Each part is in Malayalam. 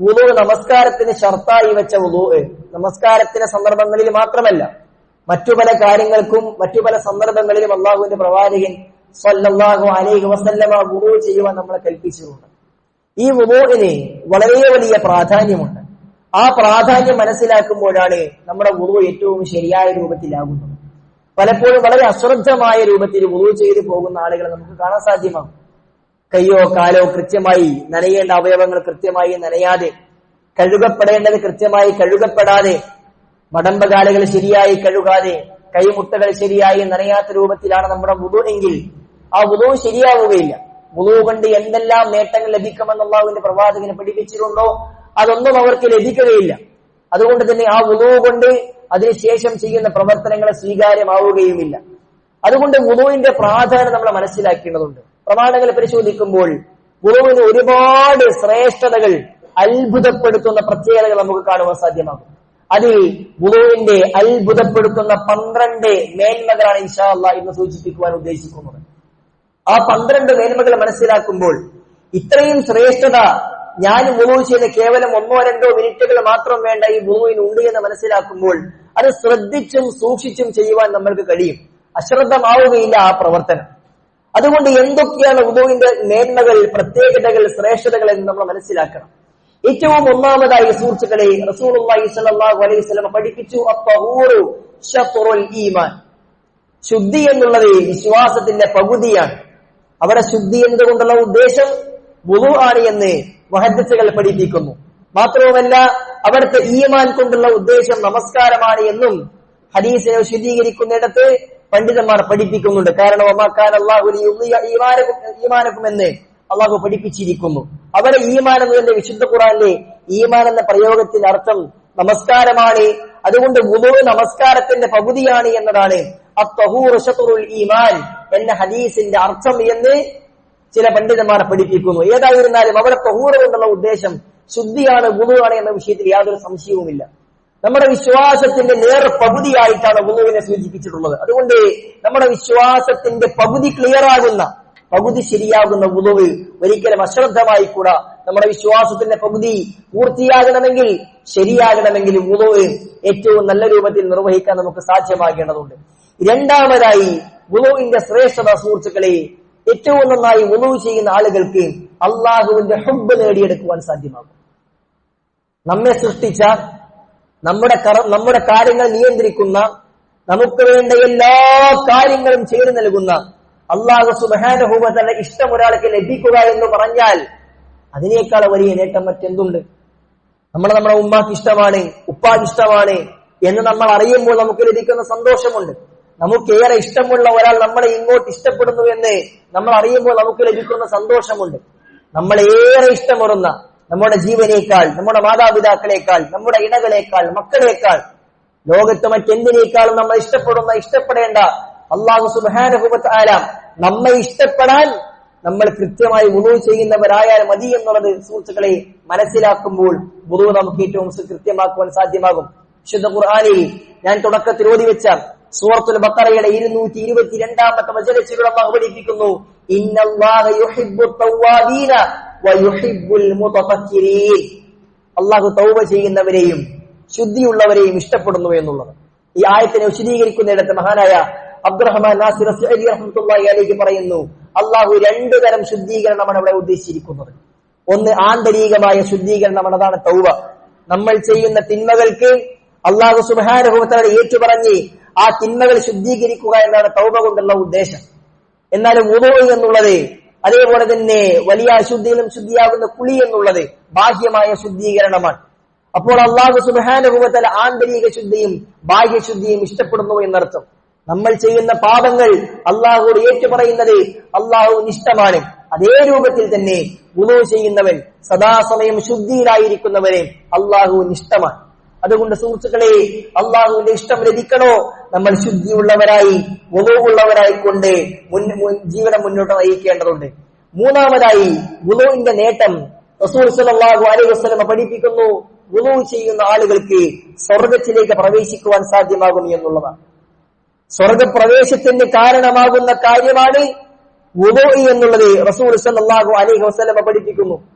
വുളു നമസ്കാരത്തിന് ഷർത്തായി വെച്ച വുളു നമസ്കാരത്തിന്റെ സന്ദർഭങ്ങളിൽ മാത്രമല്ല മറ്റു പല കാര്യങ്ങൾക്കും മറ്റു പല സന്ദർഭങ്ങളിലും അള്ളാഹുവിന്റെ പ്രവാചകൻ സ്വല്ലാഹു അലൈഹി വസല്ലമ വുളു ചെയ്യുവാൻ നമ്മളെ കൽപ്പിച്ചിട്ടുണ്ട്. ഈ വുളുവിന് വളരെ വലിയ പ്രാധാന്യമുണ്ട്. ആ പ്രാധാന്യം മനസ്സിലാക്കുമ്പോഴാണ് നമ്മുടെ വുളു ഏറ്റവും ശരിയായ രൂപത്തിലാകുന്നത്. പലപ്പോഴും വളരെ അശ്രദ്ധമായ രൂപത്തിൽ വുളു ചെയ്തു പോകുന്ന ആളുകളെ നമുക്ക് കാണാൻ സാധ്യമാകും. കയ്യോ കാലോ കൃത്യമായി നനയേണ്ട അവയവങ്ങൾ കൃത്യമായി നനയാതെ കഴുകപ്പെടേണ്ടത് കൃത്യമായി കഴുകപ്പെടാതെ മടമ്പകാലുകൾ ശരിയായി കഴുകാതെ കൈമുട്ടകൾ ശരിയായി നനയാത്ത രൂപത്തിലാണ് നമ്മുടെ വുതു എങ്കിൽ ആ വുതു ശരിയാവുകയില്ല. വുതു കൊണ്ട് എന്തെല്ലാം നേട്ടങ്ങൾ ലഭിക്കുമെന്ന് പ്രവാചകനെ പ്രവാചകന് പഠിപ്പിച്ചിട്ടുണ്ടോ? അതൊന്നും അവർക്ക് ലഭിക്കുകയില്ല. അതുകൊണ്ട് തന്നെ ആ വുതു കൊണ്ട് അതിനുശേഷം ചെയ്യുന്ന പ്രവർത്തനങ്ങൾ സ്വീകാര്യമാവുകയുമില്ല. അതുകൊണ്ട് വുതുവിന്റെ പ്രാധാന്യം നമ്മൾ മനസ്സിലാക്കേണ്ടതുണ്ട്. പ്രമാണങ്ങൾ പരിശോധിക്കുമ്പോൾ വുളുവിന് ഒരുപാട് ശ്രേഷ്ഠതകൾ അത്ഭുതപ്പെടുത്തുന്ന പ്രത്യേകതകൾ നമുക്ക് കാണുവാൻ സാധ്യമാകും. അതിൽ വുളുവിന്റെ അത്ഭുതപ്പെടുത്തുന്ന പന്ത്രണ്ട് മേന്മകളാണ് ഇൻഷാ അള്ളാ ഇന്ന് സൂചിപ്പിക്കുവാൻ ഉദ്ദേശിക്കുന്നത്. ആ പന്ത്രണ്ട് മേന്മകൾ മനസ്സിലാക്കുമ്പോൾ ഇത്രയും ശ്രേഷ്ഠത ഞാൻ വുളു ചെയ്ത് കേവലം ഒന്നോ രണ്ടോ മിനിറ്റുകൾ മാത്രം വേണ്ട ഈ വുളുവിന് ഉണ്ട് എന്ന് മനസ്സിലാക്കുമ്പോൾ അത് ശ്രദ്ധിച്ചും സൂക്ഷിച്ചും ചെയ്യുവാൻ നമ്മൾക്ക് കഴിയും. അശ്രദ്ധമാവുകയില്ല ആ പ്രവർത്തനം. അതുകൊണ്ട് എന്തൊക്കെയാണ് ഉദുവിന്റെ മേന്മകൾ പ്രത്യേകതകൾ ശ്രേഷ്ഠതകൾ എന്ന് നമ്മൾ മനസ്സിലാക്കണം. ഏറ്റവും ഒന്നാമതായി സുഹൃത്തുക്കളെ സ്വല്ലല്ലാഹു അലൈഹി പഠിപ്പിച്ചു ഈമാൻ. ശുദ്ധി എന്നുള്ളത് വിശ്വാസത്തിന്റെ പകുതിയാണ്. അവിടെ ശുദ്ധി എന്തുകൊണ്ടുള്ള ഉദ്ദേശം? വുളു ആണ് എന്ന് മഹദ്സുകൾ പഠിപ്പിക്കുന്നു. മാത്രവുമല്ല അവിടുത്തെ ഈമാൻ കൊണ്ടുള്ള ഉദ്ദേശം നമസ്കാരമാണ് എന്നും ഹദീസിനെ വിശദീകരിക്കുന്നിടത്ത് പണ്ഡിതന്മാർ പഠിപ്പിക്കുന്നുണ്ട്. കാരണം ഈമാനക്കും എന്ന് അള്ളാഹു പഠിപ്പിച്ചിരിക്കുന്നു. അവരെ ഈമാൻ എന്നതിന്റെ വിശുദ്ധ ഖുറാനിലെ ഈമാൻ എന്ന പ്രയോഗത്തിന്റെ അർത്ഥം നമസ്കാരമാണ്. അതുകൊണ്ട് വുളു നമസ്കാരത്തിന്റെ പകുതിയാണ് എന്നതാണ്. ഈമാൻ എന്ന ഹദീസിന്റെ അർത്ഥം എന്ന് ചില പണ്ഡിതന്മാർ പഠിപ്പിക്കുന്നു. ഏതായിരുന്നാലും അവരെ തഹൂർ കൊണ്ടുള്ള ഉദ്ദേശം ശുദ്ധിയാണ് ഗുണുവാണ് എന്ന വിഷയത്തിൽ യാതൊരു സംശയവുമില്ല. നമ്മുടെ വിശ്വാസത്തിന്റെ നേർ പകുതിയായിട്ടാണ് വുളുവിനെ സൂചിപ്പിച്ചിട്ടുള്ളത്. അതുകൊണ്ട് നമ്മുടെ വിശ്വാസത്തിന്റെ പകുതി ക്ലിയർ ആകുന്ന പകുതി ശരിയാകുന്ന വുളുവ് ഒരിക്കലും അശ്രദ്ധമായി കൂടാ നമ്മുടെ വിശ്വാസത്തിന്റെ പകുതി പൂർത്തിയാകണമെങ്കിൽ ശരിയാകണമെങ്കിൽ വുളുവ് ഏറ്റവും നല്ല രൂപത്തിൽ നിർവഹിക്കാൻ നമുക്ക് സാധ്യമാകേണ്ടതുണ്ട്. രണ്ടാമതായി വുളുവിന്റെ ശ്രേഷ്ഠത സുഹൃത്തുക്കളെ ഏറ്റവും നന്നായി ഉദവ് ചെയ്യുന്ന ആളുകൾക്ക് അള്ളാഹുവിന്റെ ഹുബ് നേടിയെടുക്കുവാൻ സാധ്യമാകും. നമ്മെ സൃഷ്ടിച്ച നമ്മുടെ നമ്മുടെ കാര്യങ്ങൾ നിയന്ത്രിക്കുന്ന നമുക്ക് വേണ്ട എല്ലാ കാര്യങ്ങളും ചെയ്തു നൽകുന്ന അള്ളാഹു സുബാനുഭൂമത്തിന്റെ ഇഷ്ടം ഒരാൾക്ക് ലഭിക്കുക എന്ന് പറഞ്ഞാൽ അതിനേക്കാൾ വലിയ നേട്ടം മറ്റെന്തുണ്ട്? നമ്മൾ നമ്മുടെ ഉമ്മാക്ക് ഇഷ്ടമാണ് ഉപ്പാക്ക് ഇഷ്ടമാണ് എന്ന് നമ്മൾ അറിയുമ്പോൾ നമുക്ക് ലഭിക്കുന്ന സന്തോഷമുണ്ട്. നമുക്ക് ഏറെ ഇഷ്ടമുള്ള ഒരാൾ നമ്മളെ ഇങ്ങോട്ട് ഇഷ്ടപ്പെടുന്നു എന്ന് നമ്മൾ അറിയുമ്പോൾ നമുക്ക് ലഭിക്കുന്ന സന്തോഷമുണ്ട്. നമ്മൾ ഏറെ ഇഷ്ടമുറുന്ന നമ്മുടെ ജീവനേക്കാൾ നമ്മുടെ മാതാപിതാക്കളെക്കാൾ നമ്മുടെ ഇണകളേക്കാൾ മക്കളേക്കാൾ ലോകത്ത് മറ്റെന്തിനേക്കാളും നമ്മൾ ഇഷ്ടപ്പെടുന്ന ഇഷ്ടപ്പെടേണ്ട അള്ളാഹു സുബാനുഭവത്ത് ആരാം നമ്മെ ഇഷ്ടപ്പെടാൻ നമ്മൾ കൃത്യമായി വുളു ചെയ്യുന്നവരായാൽ മതി എന്നുള്ളത് സുഹൃത്തുക്കളെ മനസ്സിലാക്കുമ്പോൾ വുളു നമുക്ക് ഏറ്റവും കൃത്യമാക്കുവാൻ സാധ്യമാകും. വിശുദ്ധ ഖുർആാനിൽ ഞാൻ തുടക്കത്തിൽ ഓതി വെച്ച സൂറത്തുൽ ബക്കറയുടെ ഇരുന്നൂറ്റി ഇരുപത്തിരണ്ടാമത്തെ വചനത്തിലൂടെ അള്ളാഹു പഠിപ്പിക്കുന്നു അള്ളാഹു തൗബ ചെയ്യുന്നവരെയും ശുദ്ധിയുള്ളവരെയും ഇഷ്ടപ്പെടുന്നു എന്നുള്ളത്. ഈ ആയത്തിനെ വിശദീകരിക്കുന്നിടത്ത് മഹാനായ അബ്ദുറഹ്മാൻ നാസിർ പറയുന്നു അള്ളാഹു രണ്ടു തരം ശുദ്ധീകരണമാണ് അവിടെ ഉദ്ദേശിച്ചിരിക്കുന്നത്. ഒന്ന് ആന്തരികമായ ശുദ്ധീകരണമാണ് അതാണ് തൗവ നമ്മൾ ചെയ്യുന്ന തിന്മകൾക്ക് അള്ളാഹു സുബാനുഭവത്തോടെ ഏറ്റുപറഞ്ഞ് ആ തിന്മകൾ ശുദ്ധീകരിക്കുക എന്നാണ് തൗബ കൊണ്ടുള്ള ഉദ്ദേശം. എന്നാലും ഉദോ എന്നുള്ളത് അതേപോലെ തന്നെ വലിയ അശുദ്ധിയിലും ശുദ്ധിയാകുന്ന കുളി എന്നുള്ളത് ബാഹ്യമായ ശുദ്ധീകരണമാണ്. അപ്പോൾ അള്ളാഹു സുബാനുഭവത്തിൽ ആന്തരിക ശുദ്ധിയും ബാഹ്യശുദ്ധിയും ഇഷ്ടപ്പെടുന്നു എന്നർത്ഥം. നമ്മൾ ചെയ്യുന്ന പാപങ്ങൾ അള്ളാഹുവോട് ഏറ്റുപറയുന്നത് അള്ളാഹു ഇഷ്ടമാണ് അതേ രൂപത്തിൽ തന്നെ ഗുണു ചെയ്യുന്നവൻ സദാസമയം ശുദ്ധിയിലായിരിക്കുന്നവരെ അള്ളാഹു ഇഷ്ടമാണ് അതുകൊണ്ട് സുഹൃത്തുക്കളെ അള്ളാഹുവിന്റെ ഇഷ്ടം ലഭിക്കണോ? നമ്മൾ ശുദ്ധിയുള്ളവരായി ഉളവുള്ളവരായി കൊണ്ട് ജീവിതം മുന്നോട്ട് നയിക്കേണ്ടതുണ്ട്. മൂന്നാമതായി ഗുലുവിന്റെ നേട്ടം. റസൂൽ സലാഹു അലൈഹി വസ്ലമ പഠിപ്പിക്കുന്നു ഗുലു ചെയ്യുന്ന ആളുകൾക്ക് സ്വർഗത്തിലേക്ക് പ്രവേശിക്കുവാൻ സാധ്യമാകും എന്നുള്ളതാണ്. സ്വർഗപ്രവേശത്തിന് കാരണമാകുന്ന കാര്യമാണ് ഗുലു എന്നുള്ളത് റസൂൽ സലാഹു അലൈഹി വസ്ലമ പഠിപ്പിക്കുന്നു.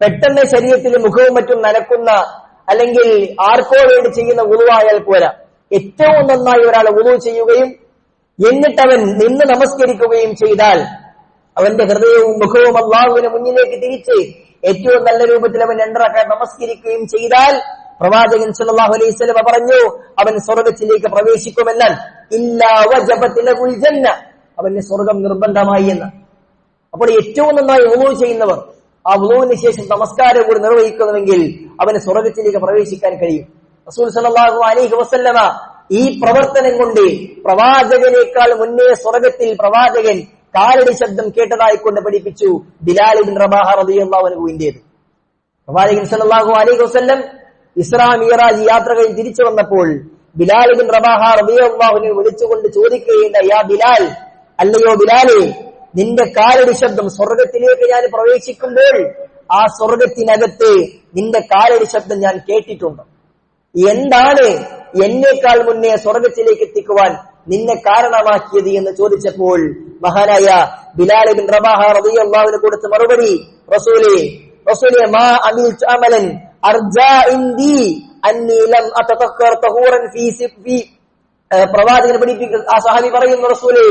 പെട്ടെന്ന് ശരീരത്തിൽ മുഖവും മറ്റും നനക്കുന്ന അല്ലെങ്കിൽ ആർക്കോ വേണ്ടി ചെയ്യുന്ന ഉളുവായാൽ പോരാ. ഏറ്റവും നന്നായി ഒരാൾ ഉളു ചെയ്യുകയും എന്നിട്ട് അവൻ നിന്ന് നമസ്കരിക്കുകയും ചെയ്താൽ അവന്റെ ഹൃദയവും മുഖവും അള്ളാഹുവിന് മുന്നിലേക്ക് തിരിച്ച് ഏറ്റവും നല്ല രൂപത്തിൽ അവൻ രണ്ടറക്കാൻ നമസ്കരിക്കുകയും ചെയ്താൽ പ്രവാചകൻ സല്ലല്ലാഹു അലൈഹി പറഞ്ഞു അവൻ സ്വർഗത്തിലേക്ക് പ്രവേശിക്കുമെന്നാൽ അവന് സ്വർഗം നിർബന്ധമായി എന്ന്. അപ്പോൾ ഏറ്റവും നന്നായി വുളു ചെയ്യുന്നവർ ആ വുളുവിന് ശേഷം നമസ്കാരം കൂടി നിർവഹിക്കുന്നുവെങ്കിൽ അവന് സ്വർഗത്തിലേക്ക് പ്രവേശിക്കാൻ കഴിയും. റസൂൽ സല്ലല്ലാഹു അലൈഹി വസല്ലമ ഈ പ്രവർത്തനം കൊണ്ട് പ്രവാചകനേക്കാൾ മുന്നേ സ്വർഗത്തിൽ പ്രവാചകൻ കാലടി ശബ്ദം കേട്ടതായി കൊണ്ട് പഠിപ്പിച്ചു ബിലാലിബിൻ ബിൻ റബാഹ അൻഹുവിന്റേത് പ്രവാചകൻ സല്ലല്ലാഹു അലൈഹി വസ്ല്ലം ഇസ്ലാം മിയറാജ് യാത്ര കഴിഞ്ഞ് തിരിച്ചു വന്നപ്പോൾ ബിലാലിബിൻ ബിൻ റബാഹ റളിയല്ലാഹുവിനെ വിളിച്ചുകൊണ്ട് ചോദിക്കുകയുണ്ടായി യാ ബിലാൽ അല്ലയോ ബിലാലേ നിന്റെ കാലടി ശബ്ദം സ്വർഗത്തിലേക്ക് ഞാൻ പ്രവേശിക്കുമ്പോൾ ആ സ്വർഗത്തിനകത്ത് നിന്റെ കാലടി ശബ്ദം ഞാൻ കേട്ടിട്ടുണ്ട്. എന്താണ് എന്നേക്കാൾ മുന്നേ സ്വർഗത്തിലേക്ക് എത്തിക്കുവാൻ നിന്നെ കാരണമാക്കിയത് എന്ന് ചോദിച്ചപ്പോൾ മഹാനായ ബിലാൽ ബിൻ റബാഹ റളിയല്ലാഹുവിന് കൊടുത്ത മറുപടി മാ അമലൻ അന്നി ലം അതതക്കർ തഹൂറൻ ഫീ പ്രവാചകൻ പഠിപ്പിക്കുന്ന ആ സഹാബി പറയുന്നു റസൂലേ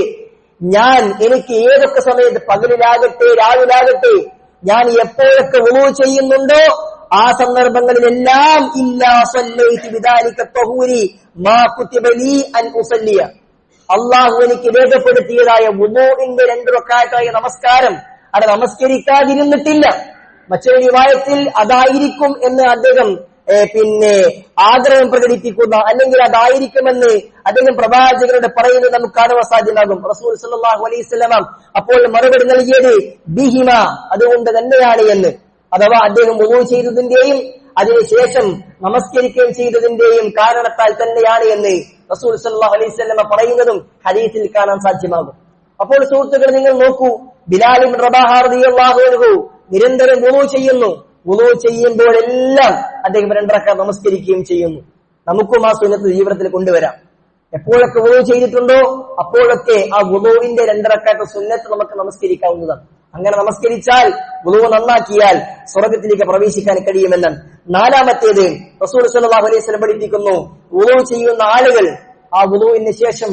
ഞാൻ എനിക്ക് ഏതൊക്കെ സമയത്ത് പകലിലാകട്ടെ രാവിലാകട്ടെ ഞാൻ എപ്പോഴൊക്കെ വുളു ചെയ്യുന്നുണ്ടോ ആ സന്ദർഭങ്ങളിലെല്ലാം അള്ളാഹു എനിക്ക് രേഖപ്പെടുത്തിയതായ വുളുവിന്റെ രണ്ട് റക്കാറ്റായ നമസ്കാരം അത് നമസ്കരിക്കാതിരുന്നിട്ടില്ല. മറ്റൊരു വിവാഹത്തിൽ അതായിരിക്കും എന്ന് അദ്ദേഹം പിന്നെ ആഗ്രഹം പ്രകടിപ്പിക്കുന്ന അല്ലെങ്കിൽ അതായിരിക്കുമെന്ന് അദ്ദേഹം പ്രവാചകരുടെ പറയുന്നത് നമുക്ക് കാണുവാൻ സാധ്യമാകും. റസൂൽ സല്ലല്ലാഹു അലൈഹി വസല്ലം അപ്പോൾ മറുപടി നൽകിയത് ബിഹിമ അതുകൊണ്ട് തന്നെയാണ് എന്ന്. അഥവാ അദ്ദേഹം ഒഴിവ് ചെയ്തതിന്റെയും അതിനുശേഷം നമസ്കരിക്കുകയും ചെയ്തതിന്റെയും കാരണത്താൽ തന്നെയാണ് എന്ന് റസൂൽ സല്ലല്ലാഹു അലൈഹി വസല്ലം പറയുന്നതും ഹരീസിൽ കാണാൻ സാധ്യമാകും. അപ്പോൾ സുഹൃത്തുക്കൾ നിങ്ങൾ നോക്കൂ ബിലാലും റബാഹാർദിയാഹു നിരന്തരം വുളു ചെയ്യുന്നു. വുളു ചെയ്യുമ്പോഴെല്ലാം അദ്ദേഹം രണ്ടറക്ക നമസ്കരിക്കുകയും ചെയ്യുന്നു. നമുക്കും ആ സുന്നത്ത് ജീവിതത്തിൽ കൊണ്ടുവരാം. എപ്പോഴൊക്കെ വുളു ചെയ്തിട്ടുണ്ടോ അപ്പോഴൊക്കെ ആ വുളുവിന്റെ രണ്ടറക്കാത്ത സുന്നത്ത് നമുക്ക് നമസ്കരിക്കാവുന്നതാണ്. അങ്ങനെ നമസ്കരിച്ചാൽ വുളു നന്നാക്കിയാൽ സ്വർഗത്തിലേക്ക് പ്രവേശിക്കാൻ കഴിയുമെന്നാണ് നാലാമത്തേത് റസൂൽ സല്ലല്ലാഹു അലൈഹി പഠിപ്പിക്കുന്നു വുളു ചെയ്യുന്ന ആളുകൾ ആ വുളുവിന് ശേഷം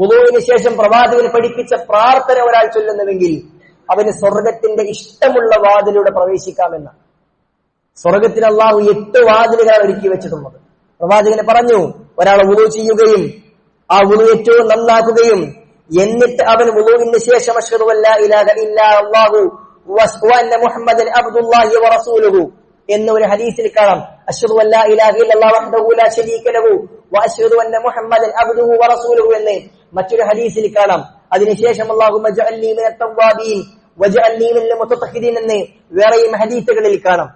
വുളുവിന് ശേഷം പ്രവാചകൻ പഠിപ്പിച്ച പ്രാർത്ഥന ഒരാൾ ചൊല്ലുന്നുവെങ്കിൽ അവന് സ്വർഗത്തിന്റെ ഇഷ്ടമുള്ള വാതിലൂടെ പ്രവേശിക്കാമെന്ന്. സ്വർഗത്തിൽ എട്ട് വാതിലുകളാണ് ഒരുക്കി വെച്ചിട്ടുള്ളത്. പ്രവാചകന് പറഞ്ഞു ഒരാൾ വുളു ചെയ്യുകയും ആ വുളു ഏറ്റവും നന്നാക്കുകയും എന്നിട്ട് അവൻ വുളുവിന് ശേഷം അഷ്ഹദു വസ്- അബ്ദുല്ലാഹി വറസൂലുഹു എന്ന ഒരു ഹദീസിൽ കാണാം. അഷ്ഹദു അല്ലാ ഇലാഹ ഇല്ലല്ലാഹു വഹ്ദഹു ലാ ശരീക ലഹു വഅഷ്ഹദു അന്ന മുഹമ്മദൻ അബ്ദുഹു വറസൂലുഹു എന്ന് മറ്റൊരു ഹദീസിൽ കാണാം. അതിനുശേഷം അല്ലാഹുമ്മ ജഅൽനി മിനൽ തവ്വാബീൻ വജഅൽനി മിനൽ മുത്തഖിദീൻ എന്ന് വേറെയും ഹദീസുകളിൽ കാണാം.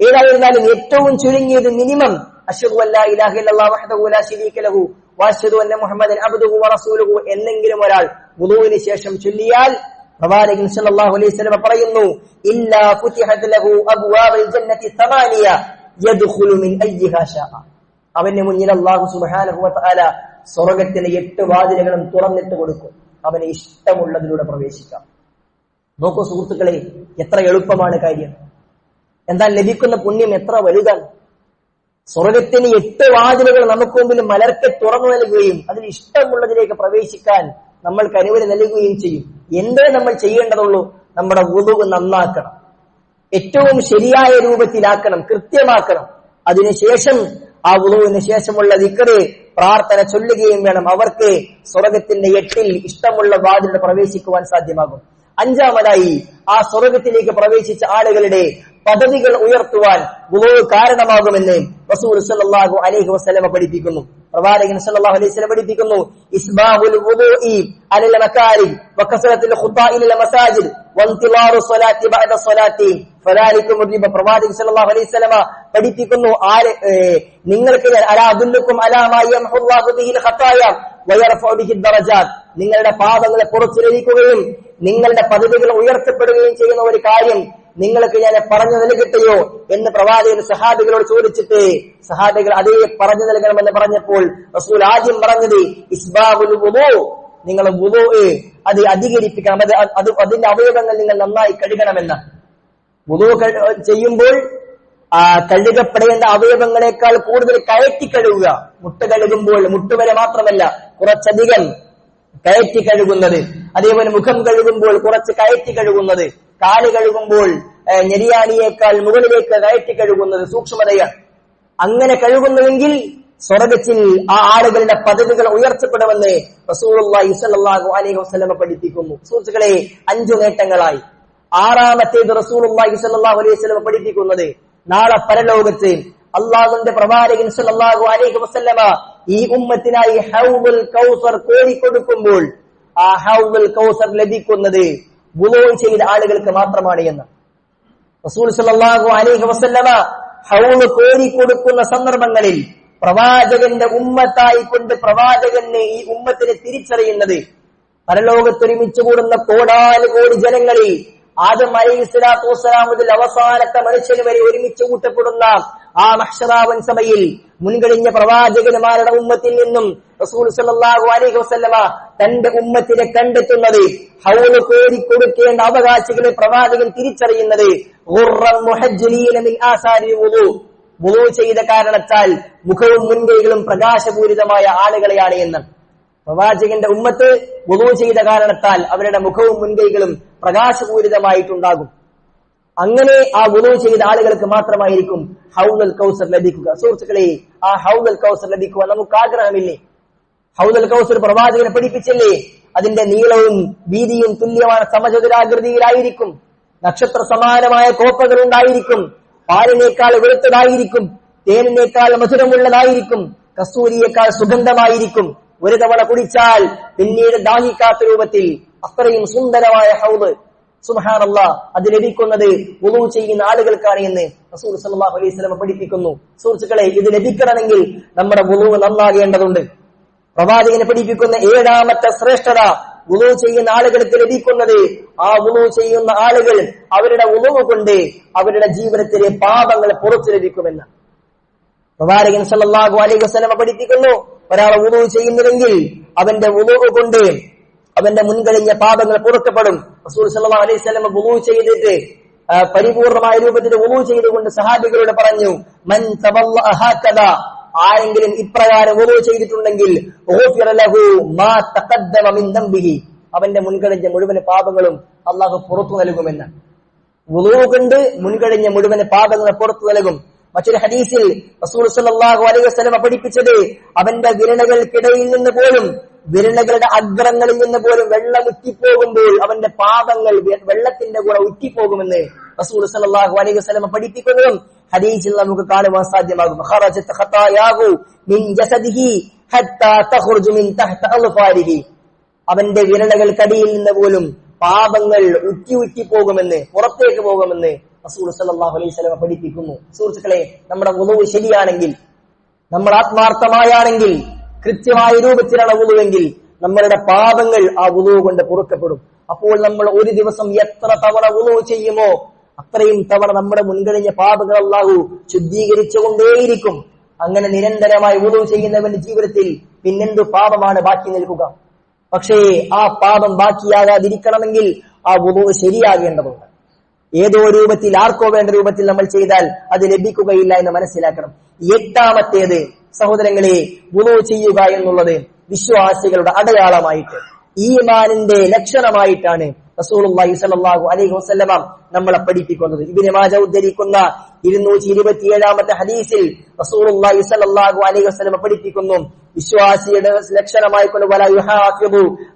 ഏതായിരുന്നാലും ഏറ്റവും ചുരുങ്ങിയത് മിനിമം അഷ്ഹദു അല്ലാ ഇലാഹ ഇല്ലല്ലാഹു വഹ്ദഹു ലാ ശരീക ലഹു വഅഷ്ഹദു അന്ന മുഹമ്മദൻ അബ്ദുഹു വറസൂലുഹു എന്നെങ്കിലും ഒരാൾ വുദുവിന് ശേഷം ചൊല്ലിയാൽ പ്രവാചകൻ സല്ലല്ലാഹു അലൈഹി വസല്ലം പറയുന്നു ഇല്ലാ ഫുതിഹത് ലഹു അബ്വാബുൽ ജന്നത്തി തമാനിയ യദ്ഖുലു മിൻ അയ്യിഹാ ശാഅ അവന്റെ മുന്നിൽ അല്ലാഹു സുബ്ഹാനഹു വ തആല സ്വർഗത്തിലെ എട്ട് വാതിലുകളും തുറന്നിട്ട് കൊടുക്കും. അവന് ഇഷ്ടമുള്ളതിലൂടെ പ്രവേശിക്കാം. നോക്കൂ സുഹൃത്തുക്കളെ എത്ര എളുപ്പമാണ് കാര്യം. എന്താ ലഭിക്കുന്ന പുണ്യം എത്ര വലുതാണ്. സ്വർഗത്തിന് എട്ട് വാതിലുകൾ നമുക്ക് മുമ്പിൽ മലർക്കെ തുറന്നു നൽകുകയും അതിൽ ഇഷ്ടമുള്ളതിലേക്ക് പ്രവേശിക്കാൻ നമ്മൾക്ക് അനുമതി നൽകുകയും ചെയ്യും. എന്തേ നമ്മൾ ചെയ്യേണ്ടതുള്ളൂ? നമ്മുടെ ഉതുവ് നന്നാക്കണം. ഏറ്റവും ശരിയായ രൂപത്തിലാക്കണം കൃത്യമാക്കണം. അതിനുശേഷം ആ ഉതുവിന് ശേഷമുള്ള ദിക്കറ് പ്രാർത്ഥന ചൊല്ലുകയും വേണം. അവർക്ക് സ്വർഗത്തിന്റെ എട്ടിൽ ഇഷ്ടമുള്ള വാതിൽ പ്രവേശിക്കുവാൻ സാധ്യമാകും. അഞ്ചാമതായി ആ സ്വർഗത്തിലേക്ക് പ്രവേശിച്ച ആളുകളുടെ പദവികൾ ഉയർത്തുവാൻ വുളു കാരണമാകുമെന്ന് സല്ലല്ലാഹു അലൈഹി വസല്ലമ പഠിപ്പിക്കുന്നു. പ്രവാചകൻ സല്ലല്ലാഹു അലൈഹി പഠിപ്പിക്കുന്നു ഇസ്ബാഹുൽ വുദൂഇ വകസറത്തുൽ ബഅദ ഫലാലിക്കും പ്രവാചകൻ സല്ലല്ലാഹു അലൈഹി വസല്ലമ പഠിപ്പിക്കുന്നു നിങ്ങൾക്ക് അലാ അലാമായി യംഹുല്ലാഹു ബിഹിൽ ഖതായ നിങ്ങളുടെ പാപങ്ങളെ പുറത്തു ലഭിക്കുകയും നിങ്ങളുടെ പദവികൾ ഉയർത്തപ്പെടുകയും ചെയ്യുന്ന ഒരു കാര്യം നിങ്ങൾക്ക് ഞാൻ പറഞ്ഞു നൽകട്ടെയോ എന്ന് പ്രവാചകൻ സഹാബികളോട് ചോദിച്ചിട്ട് സഹാബികൾ അതേ പറഞ്ഞു നൽകണമെന്ന് പറഞ്ഞപ്പോൾ റസൂൽ ആദ്യം പറഞ്ഞത് ഇസ്ബാബുൽ നിങ്ങൾ അത് അധികരിപ്പിക്കണം. അത് അത് അതിന്റെ അവയവങ്ങൾ നിങ്ങൾ നന്നായി കഴുകണമെന്ന്. വുദൂ ചെയ്യുമ്പോൾ കഴുകപ്പെടേണ്ട അവയവങ്ങളെക്കാൾ കൂടുതൽ കയറ്റി കഴുകുക. മുട്ട കഴുകുമ്പോൾ മുട്ടുവരെ മാത്രമല്ല കുറച്ചധികം കയറ്റി കഴുകുന്നത്. അതേപോലെ മുഖം കഴുകുമ്പോൾ കുറച്ച് കയറ്റി കഴുകുന്നത്. കാൽ കഴുകുമ്പോൾ ഞെരിയാണിയേക്കാൾ മുകളിലേക്ക് കയറ്റി കഴുകുന്നത് സൂക്ഷ്മതയാണ്. അങ്ങനെ കഴുകുന്നുവെങ്കിൽ സ്വർഗത്തിൽ ആ ആളുകളുടെ പദവികൾ ഉയർത്തപ്പെടുമെന്ന് സ്വല്ലല്ലാഹു അലൈഹി വസല്ലമ പഠിപ്പിക്കുന്നു. സുഹൃത്തുക്കളെ അഞ്ചു നേട്ടങ്ങളായി. ആറാമത്തേത് സ്വല്ലല്ലാഹു അലൈഹി വസല്ലമ പഠിപ്പിക്കുന്നത് നാളെ പരലോകത്ത് അള്ളാഹുന്റെ പ്രവാചകൻ സല്ലാഹു അലൈഹി വസല്ലമ ഈ ഉമ്മത്തിനായി ഹൗബുൽ കൗസർ കോരിക്കൊടുക്കുമ്പോൾ ആ ഹൗബുൽ കൗസർ ലഭിക്കുന്നത് വുളൂ ചെയ്ത ആളുകൾക്ക് മാത്രമാണ് എന്ന്. റസൂൽ സല്ലല്ലാഹു അലൈഹി വസല്ലമ ഹൗൾ കോരിക്കൊടുക്കുന്ന സന്ദർഭങ്ങളിൽ പ്രവാചകന്റെ ഉമ്മത്തായി കൊണ്ട് പ്രവാചകനെ ഈ ഉമ്മത്തിനെ തിരിച്ചറിയുന്നത് പരലോകത്തൊരുമിച്ച് കൂടുന്ന കോടാനുകോടി ജനങ്ങളിൽ ആദ്യം അലൈഹി സ്വലാത്തു വസ്സലാം മുതൽ അവസാനത്തെ മനുഷ്യന് വരെ ഒരുമിച്ച് കൂട്ടപ്പെടുന്ന ആ മഹ്ഷറാവൻ സഭയിൽ മുൻകഴിഞ്ഞ പ്രവാചകന്മാരുടെ ഉമ്മത്തിൽ നിന്നും റസൂൽ സല്ലല്ലാഹു അലൈഹി വസല്ലമ തന്റെ ഉമ്മത്തിനെ കണ്ടെത്തുന്നത് ഹൗൽ കോരി കൊടുക്കേണ്ട അവകാശികളെ പ്രവാചകൻ തിരിച്ചറിയുന്നത് ചെയ്ത കാരണത്താൽ മുഖവും മുൻകൈകളും പ്രകാശപൂരിതമായ ആളുകളെയാണ് എന്ന്. പ്രവാചകന്റെ ഉമ്മത്ത് വുളു ചെയ്ത കാരണത്താൽ അവരുടെ മുഖവും മുൻകൈകളും പ്രകാശപൂരിതമായിട്ടുണ്ടാകും. അങ്ങനെ ആ ഗുണു ചെയ്ത ആളുകൾക്ക് മാത്രമായിരിക്കും ഹൗദൽ കൗസർ ലഭിക്കുക. സുഹൃത്തുക്കളെ ആ ഹൗദൽ കൗസർ ലഭിക്കുക നമുക്ക് ആഗ്രഹമില്ലേ? ഹൗദൽ കൗസർ പ്രവാചകനെ പഠിപ്പിച്ചില്ലേ? അതിന്റെ നീളവും വീതിയും തുല്യമാണ് സമചതുരാകൃതിയിലായിരിക്കും. നക്ഷത്ര സമാനമായ കോപ്പകൾ ഉണ്ടായിരിക്കും. പാലിനേക്കാൾ വെളുത്തതായിരിക്കും. തേനിനേക്കാൾ മധുരമുള്ളതായിരിക്കും. കസ്തൂരിയേക്കാൾ സുഗന്ധമായിരിക്കും. ഒരു തവണ കുടിച്ചാൽ പിന്നീട് ദാഹിക്കാത്ത രൂപത്തിൽ അത്രയും സുന്ദരമായ ഹൗദ് സുബഹാനല്ല അത് ലഭിക്കുന്നത് ഉളു ചെയ്യുന്ന ആളുകൾക്കാണ് എന്ന് റസൂൽ സല്ലാഹു അലൈഹി സ്വലമ പഠിപ്പിക്കുന്നു. സുഹൃത്തുക്കളെ ഇത് ലഭിക്കണമെങ്കിൽ നമ്മുടെ വുളു നന്നാകേണ്ടതുണ്ട്. പ്രവാചകനെ പഠിപ്പിക്കുന്ന ഏഴാമത്തെ ശ്രേഷ്ഠത ഉളു ചെയ്യുന്ന ആളുകൾക്ക് ലഭിക്കുന്നത് ആ ഉളു ചെയ്യുന്ന ആളുകൾ അവരുടെ ഉളവ് കൊണ്ട് അവരുടെ ജീവിതത്തിലെ പാപങ്ങൾ പുറത്തു ലഭിക്കുമെന്ന്. പ്രവാചകൻ സല്ലാഹു അലൈഹി വസ്ലമ പഠിപ്പിക്കുന്നു ഒരാൾ ഉളവ് ചെയ്യുന്നില്ലെങ്കിൽ അവന്റെ ഉളവ് കൊണ്ട് അവന്റെ മുൻകഴിഞ്ഞ പാപങ്ങൾ പുറത്തപ്പെടും റസൂൽ സല്ലല്ലാഹു അലൈഹി വസല്ലമ ഗുളു ചെയ്തിട്ട് പരിപൂർണമായ രൂപത്തിൽ വുളു ചെയ്തുകൊണ്ട് സഹാബികളോട് പറഞ്ഞു മൻ ആരെങ്കിലും ഇപ്രകാരം വുളു ചെയ്തിട്ടുണ്ടെങ്കിൽ അവന്റെ മുൻകഴിഞ്ഞ മുഴുവൻ പാപങ്ങളും അള്ളാഹു പുറത്തു നൽകുമെന്ന്. വുളു കൊണ്ട് മുൻകഴിഞ്ഞ മുഴുവൻ പാപങ്ങൾ പുറത്തു നൽകും. മറ്റൊരു ഹദീസിൽ റസൂൽ സല്ലാഹു അലൈഹി വസ്ലമ പഠിപ്പിച്ചത് അവന്റെ വിരണകൾക്കിടയിൽ നിന്ന് പോലും വിരണകളുടെ അഗ്രങ്ങളിൽ നിന്ന് പോലും വെള്ളം ഉറ്റിപ്പോകുമ്പോൾ അവന്റെ പാദങ്ങൾ വെള്ളത്തിന്റെ കൂടെ ഉറ്റിപ്പോകുമെന്ന് റസൂൽ സല്ലാഹു അലൈഹി വസ്ലമ പഠിപ്പിക്കുന്നതും ഹദീസിൽ നമുക്ക് കാണുവാൻ സാധ്യമാകും. അവന്റെ വിരണകൾക്കടിയിൽ നിന്ന് പോലും പാപങ്ങൾ ഉറ്റി ഉറ്റി പോകുമെന്ന് പുറത്തേക്ക് പോകുമെന്ന് റസൂൽ അലൈഹി പഠിപ്പിക്കുന്നു. സുഹൃത്തുക്കളെ നമ്മുടെ ഉളവ് ശരിയാണെങ്കിൽ നമ്മൾ ആത്മാർത്ഥമായാണെങ്കിൽ കൃത്യമായ രൂപത്തിലാണ് ഉളുവെങ്കിൽ നമ്മളുടെ പാപങ്ങൾ ആ ഉളവ് കൊണ്ട് പൊറുക്കപ്പെടും. അപ്പോൾ നമ്മൾ ഒരു ദിവസം എത്ര തവണ ഉളവ് ചെയ്യുമോ അത്രയും തവണ നമ്മുടെ മുൻകഴിഞ്ഞ പാപങ്ങൾ അല്ലാഹു ശുദ്ധീകരിച്ചുകൊണ്ടേയിരിക്കും. അങ്ങനെ നിരന്തരമായി ഉളവ് ചെയ്യുന്നവന്റെ ജീവിതത്തിൽ പിന്നെന്തു പാപമാണ് ബാക്കി നിൽക്കുക? പക്ഷേ ആ പാപം ബാക്കിയാകാതിരിക്കണമെങ്കിൽ ആ വുളു ശരിയാകേണ്ടതുണ്ട്. ഏതോ രൂപത്തിൽ ആർക്കോ വേണ്ട രൂപത്തിൽ നമ്മൾ ചെയ്താൽ അത് ലഭിക്കുകയില്ല എന്ന് മനസ്സിലാക്കണം. എട്ടാമത്തേത് സഹോദരങ്ങളെ വുളു ചെയ്യുക എന്നുള്ളത് വിശ്വാസികളുടെ അടയാളമായിട്ട് ഈമാനിന്റെ ലക്ഷണമായിട്ടാണ് റസൂലുള്ളാഹി സ്വല്ലല്ലാഹു അലൈഹി നമ്മളെ പഠിപ്പിക്കുന്നത്. ഇബ്നു മാജ ഉദ്ധരിക്കുന്ന ഇരുന്നൂറ്റി ഇരുപത്തിയേഴാമത്തെ ഹദീസിൽ റസൂലുള്ളാഹി സ്വല്ലല്ലാഹു അലൈഹി പഠിപ്പിക്കുന്നു വിശ്വാസിയുടെ ലക്ഷണമായിക്കൊണ്ട്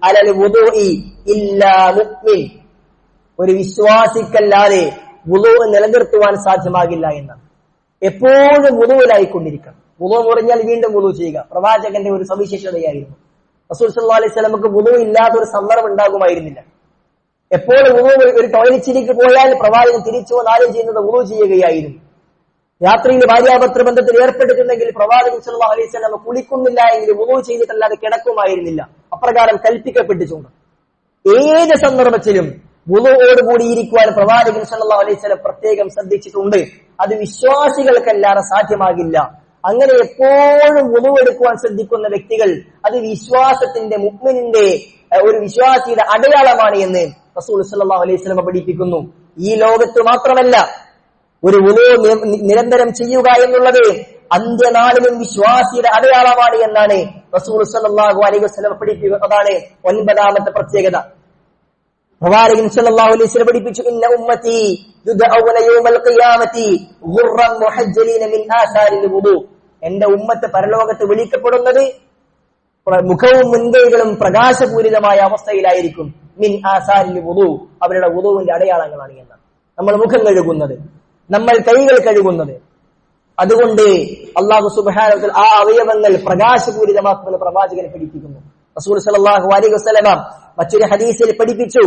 അലൽ വുദൂഇ ഇല്ലാ ഒരു വിശ്വാസിക്കല്ലാതെ വുളു നിലനിർത്തുവാൻ സാധ്യമാകില്ല എന്ന് എപ്പോഴും വുളുവിലായിക്കൊണ്ടിരിക്കണം. വുളു മുറിഞ്ഞാൽ വീണ്ടും വുളു ചെയ്യുക. പ്രവാചകന്റെ ഒരു സവിശേഷതയായിരുന്നു. റസൂൽ സല്ലാ അലൈഹി സ്വലമുക്ക് വുളു ഇല്ലാത്ത ഒരു സന്ദർഭം ഉണ്ടാകുമായിരുന്നില്ല. എപ്പോഴും വുളു ഒരു ടോയ്ലറ്റിലേക്ക് പോയാൽ പ്രവാചകൻ തിരിച്ചു വന്ന് ആദ്യം ചെയ്യുന്നത് വുളു ചെയ്യുകയായിരുന്നു. രാത്രിയിൽ ഭാര്യാപത്ര ബന്ധത്തിൽ ഏർപ്പെട്ടിട്ടുണ്ടെങ്കിൽ പ്രവാചകൻ സല്ലാ അലൈഹി സ്വലം കുളിക്കുന്നില്ല എങ്കിൽ വുളു ചെയ്തിട്ടല്ലാതെ കിടക്കുമായിരുന്നില്ല. അപ്രകാരം കൽപ്പിക്കപ്പെട്ടിട്ടുണ്ട് ഏത് സന്ദർഭത്തിലും വുളുവോടുകൂടി കൂടിയിരിക്കുവാൻ പ്രവാചകൻ സല്ലല്ലാഹു അലൈഹി വസല്ലം പ്രത്യേകം ശ്രദ്ധിച്ചിട്ടുണ്ട്. അത് വിശ്വാസികൾക്കല്ലാതെ സാധ്യമാകില്ല. അങ്ങനെ എപ്പോഴും വുളുവെടുക്കുവാൻ ശ്രദ്ധിക്കുന്ന വ്യക്തികൾ അത് വിശ്വാസത്തിന്റെ മുഗ്മിനിന്റെ ഒരു വിശ്വാസിയുടെ അടയാളമാണ് എന്ന് റസൂൽ അലൈഹി വസല്ലം പഠിപ്പിക്കുന്നു. ഈ ലോകത്ത് മാത്രമല്ല ഒരു വുളു നിരന്തരം ചെയ്യുക എന്നുള്ളത് അന്ത്യനാളിലും വിശ്വാസിയുടെ അടയാളമാണ് എന്നാണ് റസൂൽ സല്ലല്ലാഹു അലൈഹി വസല്ലം പഠിപ്പിക്കുന്നതാണ് ഒൻപതാമത്തെ പ്രത്യേകത. പ്രവാചകൻ സല്ലല്ലാഹു അലൈഹി വസല്ലം പഠിപ്പിച്ചു ഇന്ന ഉമ്മത്തി യുദഅവന യൗമൽ ഖിയാമത്തി ഗുർറൻ മുഹജ്ജലീന മിൻ ആസാരിൽ വുദു. എന്റെ ഉമ്മത്ത് പരലോകത്ത് വിളിക്കപ്പെടുന്നത് മുഖവും മുൻകൈകളും പ്രകാശപൂരിതമായ അവസ്ഥയിലായിരിക്കും. മിൻ ആസാരിൽ വുദു. അവരുടെ വുദുവിന്റെ അടയാളങ്ങളാണ് എന്ന് നമ്മൾ മുഖം കഴുകുന്നത്. നമ്മൾ കൈകൾ കഴുകുന്നത്. അതുകൊണ്ട് അള്ളാഹു സുബാനത്തിൽ ആ അവയവങ്ങൾ പ്രകാശപൂരിതമാക്കുമെന്ന് പ്രവാചകനെ പഠിപ്പിക്കുന്നു. റസൂൽ സല്ലല്ലാഹു അലൈഹി വസല്ലമ മറ്റൊരു ഹദീസിൽ പഠിപ്പിച്ചു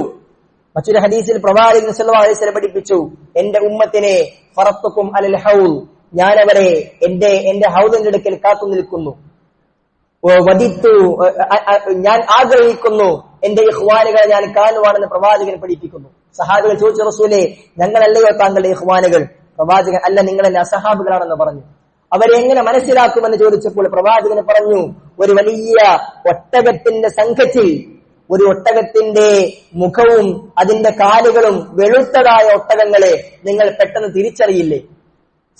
മറ്റൊരു ഹദീസിൽ പ്രവാചകൻ സല്ലല്ലാഹു പഠിപ്പിച്ചു എന്റെ ഉമ്മത്തിനെ ഫറത്തുക്കും അലൽ ഹൗൽ ഞാൻ അവരെ എന്റെ എന്റെ ഹൗദിന്റെ അടുക്കൽ കാത്തു നിൽക്കുന്നു. വധിത്തു ഞാൻ ആഗ്രഹിക്കുന്നു എന്റെ ഇഹ്വാനുകളെ ഞാൻ കാണുവാണെന്ന് പ്രവാചകൻ പഠിപ്പിക്കുന്നു. സഹാബികൾ ചോദിച്ചു റസൂലെ ഞങ്ങളല്ലയോ താങ്കളുടെ ഇഹ്വാനുകൾ പ്രവാചകൻ അല്ല നിങ്ങൾ അസഹാബുകളാണെന്ന് പറഞ്ഞു. അവരെ എങ്ങനെ മനസ്സിലാക്കുമെന്ന് ചോദിച്ചപ്പോൾ പ്രവാചകന് പറഞ്ഞു ഒരു വലിയ ഒട്ടകത്തിന്റെ സംഘത്തിൽ ഒരു ഒട്ടകത്തിന്റെ മുഖവും അതിന്റെ കാലുകളും വെളുത്തതായ ഒട്ടകങ്ങളെ നിങ്ങൾ പെട്ടെന്ന് തിരിച്ചറിയില്ലേ?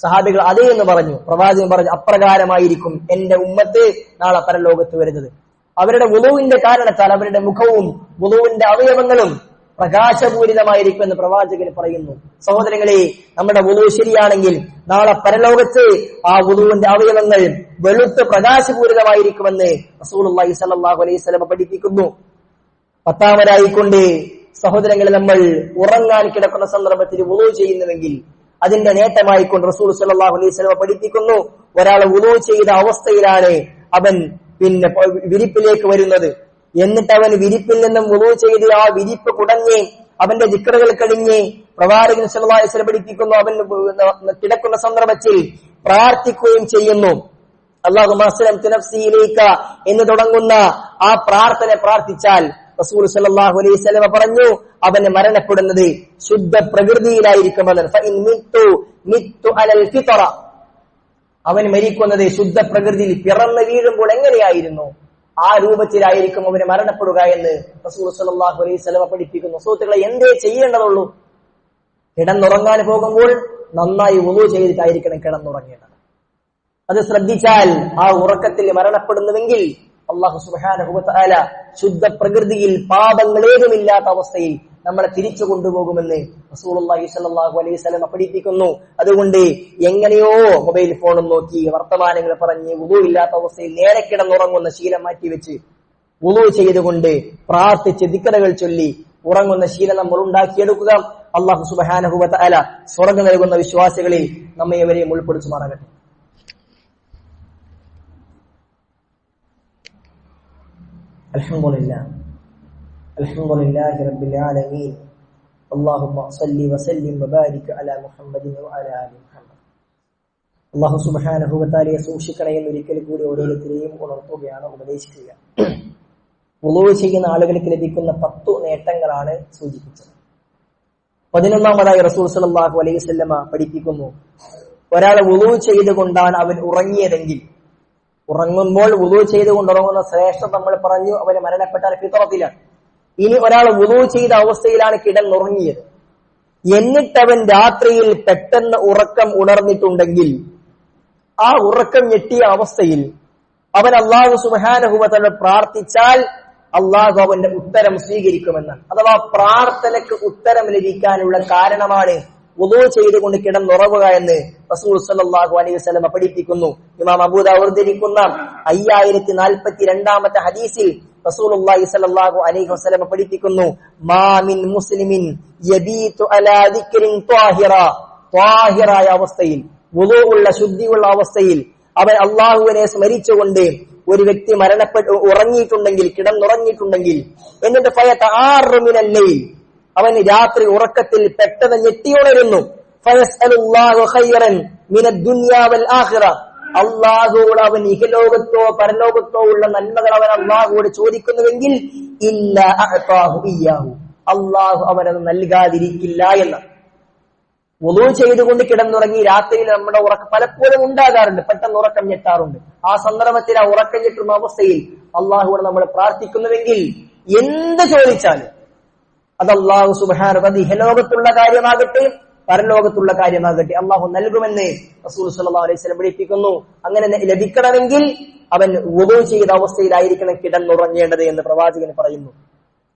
സഹാബികൾ അതേ എന്ന് പറഞ്ഞു. പ്രവാചകൻ പറഞ്ഞു അപ്രകാരമായിരിക്കും എന്റെ ഉമ്മത്ത് നാളെ പരലോകത്ത് വരുന്നത്. അവരുടെ വുളുവിന്റെ കാരണത്താൽ അവരുടെ മുഖവും വുളുവിന്റെ അവയവങ്ങളും പ്രകാശപൂരിതമായിരിക്കും എന്ന് പ്രവാചകൻ പറയുന്നു. സഹോദരങ്ങളെ നമ്മുടെ വുളു ശരിയാണെങ്കിൽ നാളെ പരലോകത്ത് ആ വുളുവിന്റെ അവയവങ്ങൾ വെളുത്ത് പ്രകാശപൂരിതമായിരിക്കുമെന്ന് സ്വല്ലല്ലാഹു അലൈഹി വസല്ലം പഠിപ്പിക്കുന്നു. പത്താമതായിക്കൊണ്ട് സഹോദരങ്ങളെ നമ്മൾ ഉറങ്ങാൻ കിടക്കുന്ന സന്ദർഭത്തിൽ വുളു ചെയ്യുന്നുവെങ്കിൽ അതിന്റെ നേട്ടമായിക്കൊണ്ട് റസൂൽ സല്ലാഹു അലൈഹി വസല്ലം പഠിപ്പിക്കുന്നു. ഒരാൾ വുളു ചെയ്ത അവസ്ഥയിലാണ് അവൻ പിന്നെ വിരിപ്പിലേക്ക് വരുന്നത്. എന്നിട്ട് അവൻ വിരിപ്പിൽ നിന്നും വുളു ചെയ്ത് ആ വിരിപ്പ് കുടഞ്ഞ് അവന്റെ ദിക്കറുകൾ കഴിഞ്ഞ് പ്രവാചകൻ അലൈഹി വസല്ലം പഠിപ്പിക്കുന്നു. അവൻ കിടക്കുന്ന സന്ദർഭത്തിൽ പ്രാർത്ഥിക്കുകയും ചെയ്യുന്നു. അള്ളാഹു എന്ന് തുടങ്ങുന്ന ആ പ്രാർത്ഥന പ്രാർത്ഥിച്ചാൽ റസൂൽ അലൈഹി പറഞ്ഞു അവന് മരണപ്പെടുന്നത് ശുദ്ധ പ്രകൃതിയിലായിരിക്കും അവൻ മരിക്കുന്നത് ശുദ്ധ പ്രകൃതിയിൽ പിറന്നു വീഴുമ്പോൾ എങ്ങനെയായിരുന്നു? ആ രൂപത്തിലായിരിക്കും അവന് മരണപ്പെടുക എന്ന് റസൂൽ സല്ലല്ലാഹു അലൈഹി പഠിപ്പിക്കുന്നു. സുഹൃത്തുക്കളെ എന്തേ ചെയ്യേണ്ടതുള്ളൂ? കിടന്നുറങ്ങാൻ പോകുമ്പോൾ നന്നായി ഉളു ചെയ്തിട്ടായിരിക്കണം കിടന്നുറങ്ങേണ്ടത്. അത് ശ്രദ്ധിച്ചാൽ ആ ഉറക്കത്തിൽ മരണപ്പെടുന്നുവെങ്കിൽ അള്ളാഹു സുബാന ശുദ്ധ പ്രകൃതിയിൽ പാപങ്ങളേതുമില്ലാത്ത അവസ്ഥയിൽ നമ്മളെ തിരിച്ചു കൊണ്ടുപോകുമെന്ന് സ്വല്ലല്ലാഹു അലൈഹി വസല്ലം പഠിപ്പിക്കുന്നു. അതുകൊണ്ട് എങ്ങനെയോ മൊബൈൽ ഫോണും നോക്കി വർത്തമാനങ്ങൾ പറഞ്ഞ് വുളു ഇല്ലാത്ത അവസ്ഥയിൽ നേരെ കിടന്നുറങ്ങുന്ന ശീലം മാറ്റിവെച്ച് വുളു ചെയ്തുകൊണ്ട് പ്രാർത്ഥിച്ച് ദിക്കറകൾ ചൊല്ലി ഉറങ്ങുന്ന ശീലം നമ്മൾ ഉണ്ടാക്കിയെടുക്കുക. അള്ളാഹു സുബാനഹുബ അല സ്വർഗം നൽകുന്ന വിശ്വാസികളിൽ നമ്മെ ഇവരെയും ഉൾപ്പെടുത്തു الحمد لله الحمد لله رب العالمين اللهم صل وسلم وبارك على محمد وعلى ال محمد അള്ളാഹു സുബാനഹുബത്താലിയെ സൂക്ഷിക്കണേ എന്നൊരിക്കൽ കൂടി ഓരോരുത്തരെയും ഉണർത്തുകയാണ് ഉപദേശിക്കുക ഉളവ് ചെയ്യുന്ന ആളുകൾക്ക് ലഭിക്കുന്ന പത്തു നേട്ടങ്ങളാണ് സൂചിപ്പിച്ചത് പതിനൊന്നാമതായി റസൂൽ സല്ലല്ലാഹു അലൈഹി വസല്ലമ പഠിപ്പിക്കുന്നു ഒരാൾ ഉളവ് ചെയ്തുകൊണ്ടാണ് അവൻ ഉറങ്ങിയതെങ്കിൽ ഉറങ്ങുമ്പോൾ വുതു ചെയ്തുകൊണ്ട് ഉറങ്ങുന്ന ശ്രേഷ്ഠ നമ്മൾ പറഞ്ഞു അവന് മരണപ്പെട്ടാൽ ഫിത്രത്തിലാണ് ഇനി ഒരാൾ വുതു ചെയ്ത അവസ്ഥയിലാണ് കിടന്നുറങ്ങിയത് എന്നിട്ടവൻ രാത്രിയിൽ പെട്ടെന്ന് ഉറക്കം ഉണർന്നിട്ടുണ്ടെങ്കിൽ ആ ഉറക്കം ഞെട്ടിയ അവസ്ഥയിൽ അവൻ അള്ളാഹു സുബാനഹുബത്തോട് പ്രാർത്ഥിച്ചാൽ അള്ളാഹു അവന്റെ ഉത്തരം സ്വീകരിക്കുമെന്നാണ്. അഥവാ പ്രാർത്ഥനയ്ക്ക് ഉത്തരം ലഭിക്കാനുള്ള കാരണമാണ് വുളു ചെയ്തുകൊണ്ട് കിടന്നുറവുക എന്ന് റസൂൽ സല്ലല്ലാഹു അലൈഹി വസല്ലം പഠിപ്പിക്കുന്നു. ഇമാം അബൂദാവൂദ് ഉദ്ധരിക്കുന്ന അയ്യായിരത്തി നാൽപ്പത്തി രണ്ടാമത്തെ ഹദീസിൽ റസൂലുള്ളാഹി സ്വല്ലല്ലാഹു അലൈഹി വസല്ലം പഠിപ്പിക്കുന്നു. മാമിൻ മുസ്ലിമിൻ ത്വാഹിറായ അവസ്ഥയിൽ വുളു ഉള്ള ശുദ്ധിയുള്ള അവസ്ഥയിൽ അവൻ അള്ളാഹുവിനെ സ്മരിച്ചുകൊണ്ട് ഒരു വ്യക്തി മരണപ്പെട്ട് ഉറങ്ങിയിട്ടുണ്ടെങ്കിൽ കിടന്നുറങ്ങിയിട്ടുണ്ടെങ്കിൽ എന്നിട്ട് ഫയത്ത് ആറുമിനല്ലേ അവൻ രാത്രി ഉറക്കത്തിൽ പെട്ടെന്ന് ഞെട്ടിയുണരുന്നു. അള്ളാഹുവോട് അവൻ ഇഹലോകത്തോ പരലോകത്തോ ഉള്ള നന്മകൾ അവൻ അള്ളാഹുവോട് ചോദിക്കുന്നുവെങ്കിൽ ഇല്ല അള്ളാഹു അവനത് നൽകാതിരിക്കില്ല എന്ന്. ഒതു ചെയ്തുകൊണ്ട് കിടന്നുറങ്ങി രാത്രിയിൽ നമ്മുടെ ഉറക്കം പലപ്പോഴും ഉണ്ടാകാറുണ്ട്. പെട്ടെന്ന് ഉറക്കം ഞെട്ടാറുണ്ട്. ആ സന്ദർഭത്തിൽ ആ ഉറക്കം ഞെട്ടുന്ന അവസ്ഥയിൽ അള്ളാഹുവോട് നമ്മൾ പ്രാർത്ഥിക്കുന്നുവെങ്കിൽ എന്ത് ചോദിച്ചാലും അത് അള്ളാഹു സുബാന അത് ഇഹലോകത്തുള്ള കാര്യമാകട്ടെ പരലോകത്തുള്ള കാര്യമാകട്ടെ. അള്ളാഹു നൽകുമെന്ന് റസൂൽ സല്ലല്ലാഹു അലൈഹി പഠിപ്പിക്കുന്നു. അങ്ങനെ ലഭിക്കണമെങ്കിൽ അവൻ വുളു ചെയ്ത അവസ്ഥയിലായിരിക്കണം കിടന്നുറങ്ങേണ്ടത് എന്ന് പ്രവാചകൻ പറയുന്നു.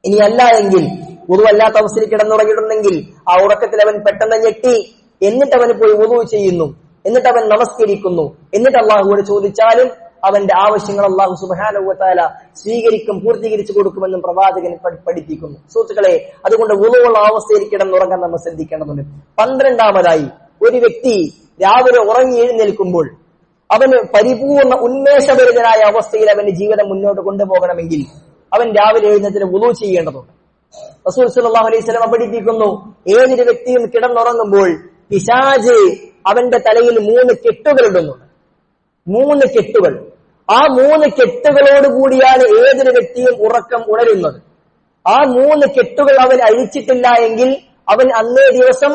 ഇനി അല്ല എങ്കിൽ ഉറവല്ലാത്ത അവസ്ഥയിൽ കിടന്നുറങ്ങിയിട്ടുണ്ടെങ്കിൽ ആ ഉറക്കത്തിൽ അവൻ പെട്ടെന്ന് ഞെട്ടി. എന്നിട്ട് അവന് പോയി ഉറവ് ചെയ്യുന്നു. എന്നിട്ട് അവൻ നമസ്കരിക്കുന്നു. എന്നിട്ട് അള്ളാഹുവോട് ചോദിച്ചാലും അവന്റെ ആവശ്യങ്ങൾ അള്ളാഹു സുബാനുവത്താല സ്വീകരിക്കും പൂർത്തീകരിച്ചു കൊടുക്കുമെന്നും പ്രവാചകൻ പഠിപ്പിക്കുന്നു. സുഹൃത്തുക്കളെ അതുകൊണ്ട് ഉളവുള്ള അവസ്ഥയിൽ കിടന്നുറങ്ങാൻ നമ്മൾ ശ്രദ്ധിക്കേണ്ടതുണ്ട്. പന്ത്രണ്ടാമതായി ഒരു വ്യക്തി രാവിലെ ഉറങ്ങി എഴുന്നേൽക്കുമ്പോൾ അവന് പരിപൂർണ ഉന്മേഷഭരിതനായ അവസ്ഥയിൽ അവന്റെ ജീവിതം മുന്നോട്ട് കൊണ്ടുപോകണമെങ്കിൽ അവൻ രാവിലെ എഴുന്നേറ്റിന് ഉളവ് ചെയ്യേണ്ടതുണ്ട്. റസൂൽ സല്ലല്ലാഹു അലൈഹി വസല്ലം പഠിപ്പിക്കുന്നു ഏതൊരു വ്യക്തിയും കിടന്നുറങ്ങുമ്പോൾ പിശാജ് അവന്റെ തലയിൽ മൂന്ന് കെട്ടുകൾ ഇടുന്നുണ്ട് മൂന്ന് കെട്ടുകൾ. ആ മൂന്ന് കെട്ടുകളോട് കൂടിയാണ് ഏതൊരു വ്യക്തിയും ഉറക്കം ഉണരുന്നത്. ആ മൂന്ന് കെട്ടുകൾ അവൻ അഴിച്ചിട്ടില്ല എങ്കിൽ അവൻ അന്നേ ദിവസം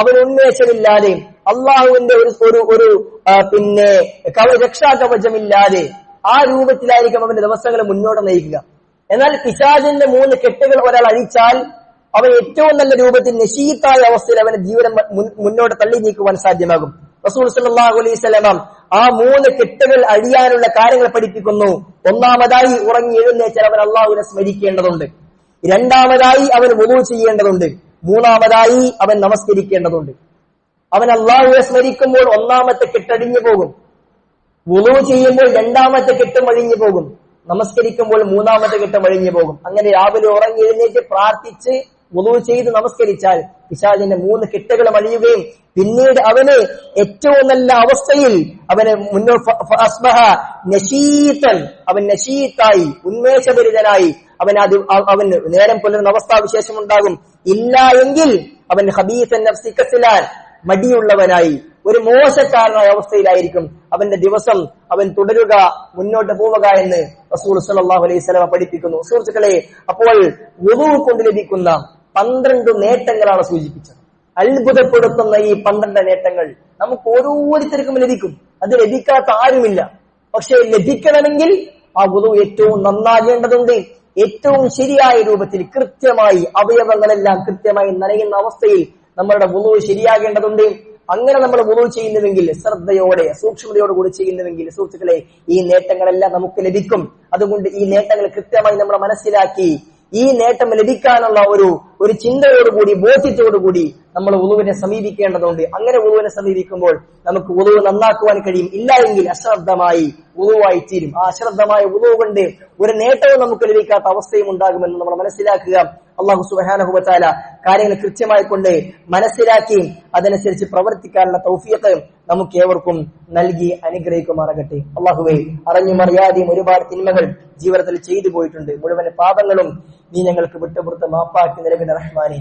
അവൻ ഉന്മേഷമില്ലാതെ അള്ളാഹുവിന്റെ ഒരു ഒരു ഒരു പിന്നെ രക്ഷാ രക്ഷാകവചമില്ലാതെ ആ രൂപത്തിലായിരിക്കും അവന്റെ ദിവസങ്ങൾ മുന്നോട്ട് നയിക്കുക. എന്നാൽ പിശാജിന്റെ മൂന്ന് കെട്ടുകൾ ഒരാൾ അഴിച്ചാൽ അവൻ ഏറ്റവും നല്ല രൂപത്തിൽ നിശീത്തായ അവസ്ഥയിൽ അവന്റെ ജീവിതം മുന്നോട്ട് തള്ളി നീക്കുവാൻ സാധ്യമാകും. റസൂൽ സല്ലല്ലാഹു അലൈഹി വസല്ലം ആ മൂന്ന് കെട്ടുകൾ അഴിയാനുള്ള കാര്യങ്ങൾ പഠിപ്പിക്കുന്നു. ഒന്നാമതായി ഉറങ്ങി എഴുന്നേച്ചാൽ അവൻ അള്ളാഹുവിനെ സ്മരിക്കേണ്ടതുണ്ട്. രണ്ടാമതായി അവൻ വുളു ചെയ്യേണ്ടതുണ്ട്. മൂന്നാമതായി അവൻ നമസ്കരിക്കേണ്ടതുണ്ട്. അവൻ അള്ളാഹുവെ സ്മരിക്കുമ്പോൾ ഒന്നാമത്തെ കെട്ടടിഞ്ഞു പോകും. വുളു ചെയ്യുമ്പോൾ രണ്ടാമത്തെ കെട്ടും അഴിഞ്ഞു പോകും. നമസ്കരിക്കുമ്പോൾ മൂന്നാമത്തെ കെട്ടും അഴിഞ്ഞു പോകും. അങ്ങനെ രാവിലെ ഉറങ്ങി എഴുന്നേറ്റ് പ്രാർത്ഥിച്ച് വുളു ചെയ്ത് നമസ്കരിച്ചാൽ പിശാചിന്റെ മൂന്ന് കെട്ടുകളും അഴിയുകയും പിന്നീട് അവന് ഏറ്റവും നല്ല അവസ്ഥയിൽ അവന് മുന്നോട്ട് നശീത്തൻ അവൻ നശീത്തായി ഉന്മേഷപരിതനായി അവൻ അത് അവ- അവൻ നേരം പുലരുന്ന അവസ്ഥാവിശേഷം ഉണ്ടാകും ഇല്ല എങ്കിൽ അവൻ ഹബീസൻ നഫ്സിക്കത്തിലാൻ മടിയുള്ളവനായി ഒരു മോശക്കാരനായ അവസ്ഥയിലായിരിക്കും. അവന്റെ ദിവസം അവൻ തുടരുക മുന്നോട്ട് പോവുക എന്ന് റസൂൽ സല്ലല്ലാഹു അലൈഹി സ്വലമ പഠിപ്പിക്കുന്നു. സുഹൃത്തുക്കളെ അപ്പോൾ വുളു കൊണ്ട് ലഭിക്കുന്ന പന്ത്രണ്ട് നേട്ടങ്ങളാണ് സൂചിപ്പിച്ചത്. അത്ഭുതപ്പെടുത്തുന്ന ഈ പന്ത്രണ്ട് നേട്ടങ്ങൾ നമുക്ക് ഓരോരുത്തർക്കും ലഭിക്കും. അത് ലഭിക്കാത്ത ആരുമില്ല. പക്ഷെ ലഭിക്കണമെങ്കിൽ ആ ഗുരു ഏറ്റവും നന്നാകേണ്ടതുണ്ട്. ഏറ്റവും ശരിയായ രൂപത്തിൽ കൃത്യമായി അവയവങ്ങളെല്ലാം കൃത്യമായി നനയുന്ന അവസ്ഥയിൽ നമ്മളുടെ ഗുരു ശരിയാകേണ്ടതുണ്ട്. അങ്ങനെ നമ്മൾ ഗുരു ചെയ്യുന്നുവെങ്കിൽ ശ്രദ്ധയോടെ സൂക്ഷ്മതയോടെ കൂടി ചെയ്യുന്നുവെങ്കിൽ സുഹൃത്തുക്കളെ ഈ നേട്ടങ്ങളെല്ലാം നമുക്ക് ലഭിക്കും. അതുകൊണ്ട് ഈ നേട്ടങ്ങൾ കൃത്യമായി നമ്മൾ മനസ്സിലാക്കി ഈ നേട്ടം ലഭിക്കാനുള്ള ഒരു ഒരു ചിന്തയോടുകൂടി ബോധ്യത്തോടുകൂടി നമ്മൾ ഉളുവിനെ സമീപിക്കേണ്ടതുണ്ട്. അങ്ങനെ ഉളുവിനെ സമീപിക്കുമ്പോൾ നമുക്ക് ഉളുവ് നന്നാക്കുവാൻ കഴിയും. ഇല്ല എങ്കിൽ അശ്രദ്ധമായി ഉളുവായി തീരും. ആ അശ്രദ്ധമായ ഉളുവ് കൊണ്ട് ഒരു നേട്ടവും നമുക്ക് ലഭിക്കാത്ത അവസ്ഥയും ഉണ്ടാകുമെന്ന് നമ്മൾ മനസ്സിലാക്കുക. അള്ളാഹു സുബാനഹുബത്താല കാര്യങ്ങൾ കൃത്യമായി കൊണ്ട് മനസ്സിലാക്കി അതനുസരിച്ച് പ്രവർത്തിക്കാനുള്ള തൗഫീഖ് നമുക്ക് ഏവർക്കും നൽകി അനുഗ്രഹിക്കുമാറാകട്ടെ. അള്ളാഹുവെ അറിഞ്ഞും അറിയാതെയും ഒരുപാട് തിന്മകൾ ജീവിതത്തിൽ ചെയ്തു പോയിട്ടുണ്ട്. മുഴുവൻ പാപങ്ങളും നീ ഞങ്ങൾക്ക് വിട്ടുപുറത്ത് മാപ്പാക്കി നിലവിലെ റഹ്മാനെ.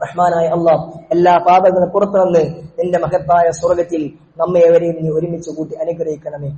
റഹ്മാനായ അള്ളാഹ് എല്ലാ പാപങ്ങളും പുറത്തു നിന്ന് നിന്റെ മഹത്തായ സ്വർഗത്തിൽ നമ്മെ എവരെയും നീ ഒരുമിച്ച് കൂട്ടി അനുഗ്രഹിക്കണമേ.